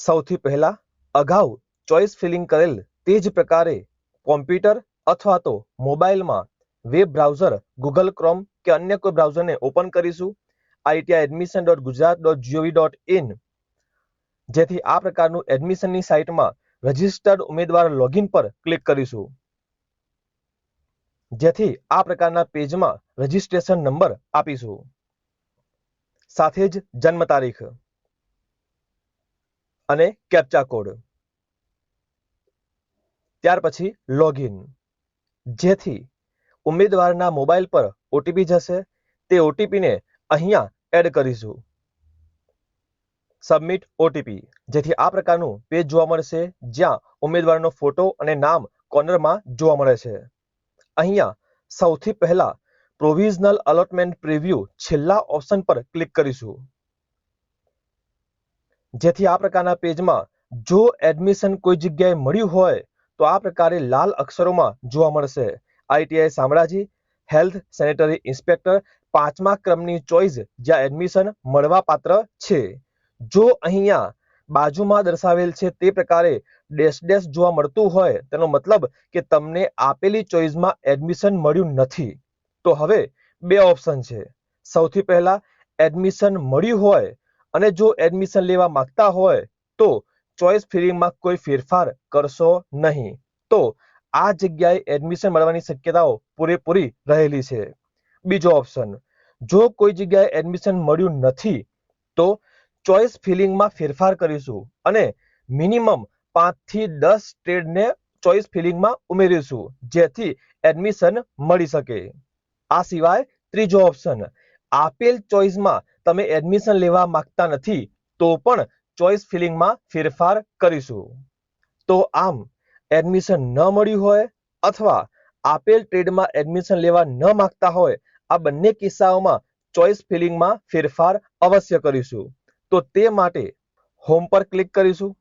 સૌથી પહેલા અગાઉ ચોઇસ ફિલિંગ કરેલ તે જ પ્રકારે કોમ્પ્યુટર અથવા તો મોબાઈલમાં વેબ બ્રાઉઝર, ગૂગલ ક્રોમ કે અન્ય કોઈ બ્રાઉઝરને ઓપન કરીશું. ITI admission dot Gujarat dot G O V dot in. જેથી આ પ્રકારનું એડમિશનની સાઇટમાં રજિસ્ટર્ડ ઉમેદવાર લોગિન પર ક્લિક કરીશું. જેથી આ પ્રકારના પેજમાં રજિસ્ટ્રેશન નંબર આપીશું. સાથે જ જન્મ તારીખ. અને કેપ્ચા કોડ ત્યાર પછી લોગિન જેથી ઉમેદવારના મોબાઈલ પર ઓટીપી જશે, તે ઓટીપીને અહીંયા એડ કરીશું. સબમિટ ઓટીપી જેથી આ પ્રકારનું પેજ જોવા મળશે, જ્યાં ઉમેદવારનો ફોટો અને નામ કોર્નરમાં જોવા મળે છે. અહીંયા સૌથી પહેલા પ્રોવિઝનલ અલોટમેન્ટ પ્રિવ્યુ છેલ્લા ઓપ્શન પર ક્લિક કરીશું. જેથી આ પ્રકારના પેજમાં જો એડમિશન કોઈ જગ્યાએ મળ્યું હોય, તો આ પ્રકારે લાલ અક્ષરોમાં જોવા મળશે. ITI Shamlaji health sanitary inspector પાંચમા ક્રમની ચોઇસ જ્યાં એડમિશન મળવા પાત્ર છે. જો અહીંયા બાજુમાં દર્શાવેલ છે તે પ્રકારે ડેશ ડેશ જોવા મળતું હોય, તેનો મતલબ કે તમને આપેલી ચોઇસમાં એડમિશન મળ્યું નથી. તો હવે બે ઓપ્શન છે. સૌથી પહેલા એડમિશન મળ્યું હોય અને જો એડમિશન લેવા માંગતા હોય, તો ચોઇસ ફિલિંગમાં કોઈ ફેરફાર કરશો નહીં. તો આ જગ્યાએ એડમિશન મળવાની શક્યતાઓ પૂરેપૂરી રહેલી છે. બીજો ઓપ્શન જો કોઈ જગ્યાએ એડમિશન મળ્યું નથી, તો ચોઇસ ફિલિંગમાં ફેરફાર કરીશું અને મિનિમમ પાંચથી દસ ટ્રેડને ચોઇસ ફિલિંગમાં ઉમેરીશું, જેથી એડમિશન મળી શકે. આ સિવાય ત્રીજો ઓપ્શન આપેલ ચોઇસમાં તમે એડમિશન લેવા માંગતા નથી, તો પણ ચોઇસ ફિલિંગમાં ફેરફાર કરીશું. તો આમ એડમિશન ન મળ્યું હોય અથવા આપેલ ટ્રેડમાં એડમિશન લેવા ન માંગતા હોય, આ બંને કિસ્સાઓમાં ચોઇસ ફિલિંગમાં ફેરફાર અવશ્ય કરીશું. તો તે માટે હોમ પર ક્લિક કરીશું.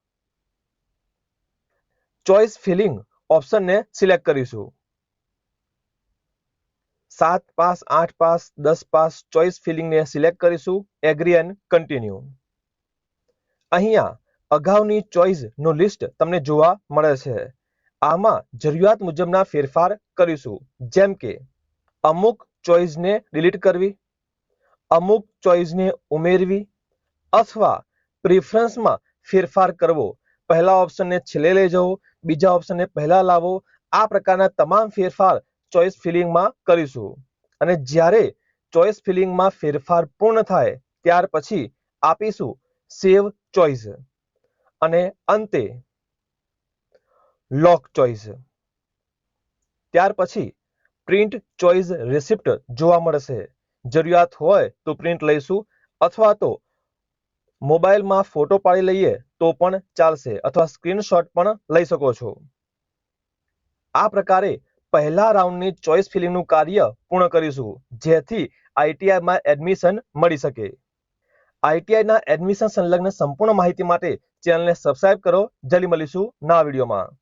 ચોઇસ ફિલિંગ ઓપ્શનને સિલેક્ટ કરીશું. સાત પાસ, આઠ પાસ, દસ પાસ ચોઇસ ફિલિંગને સિલેક્ટ કરીશું. એગ્રી એન્ડ કન્ટિન્યુ અહીંયા અગાઉની ચોઈસનું લિસ્ટ તમને જોવા મળે છે. આમાં જરૂરિયાત મુજબના ફેરફાર કરીશું. જેમ કે, અમુક ચોઇસને ડિલીટ કરવી, અમુક ચોઇસને ઉમેરવી, અથવા પ્રિફરન્સમાં ફેરફાર કરવો. પહેલા ઓપ્શનને છેલ્લે લઈ જવો, બીજા ઓપ્શનને પહેલા લાવો આ પ્રકારના તમામ ફેરફાર ચોઇસ ફિલિંગમાં કરીશું. અને જ્યારે ચોઇસ ફિલિંગમાં ફેરફાર પૂર્ણ થાય, ત્યાર પછી આપીશું સેવ ચોઇસ અને અંતે લોક ચોઇસ ત્યાર પછી પ્રિન્ટ ચોઇસ રિસિપ્ટ જોવા મળશે. જરૂરિયાત હોય તો પ્રિન્ટ લઈશું, અથવા તો મોબાઈલમાં ફોટો પાડી લઈએ તો પણ ચાલશે, અથવા સ્ક્રીનશોટ પણ લઈ શકો છો. આ પ્રકારે પહેલા રાઉન્ડની ચોઇસ ફિલિંગનું કાર્ય પૂર્ણ કરીશું, જેથી આઈટીઆઈમાં એડમિશન મળી શકે. આઈટીઆઈના એડમિશન સંલગ્ન સંપૂર્ણ માહિતી માટે ચેનલને સબસ્ક્રાઇબ કરો. જલ્દી મળીશું ના વિડીયોમાં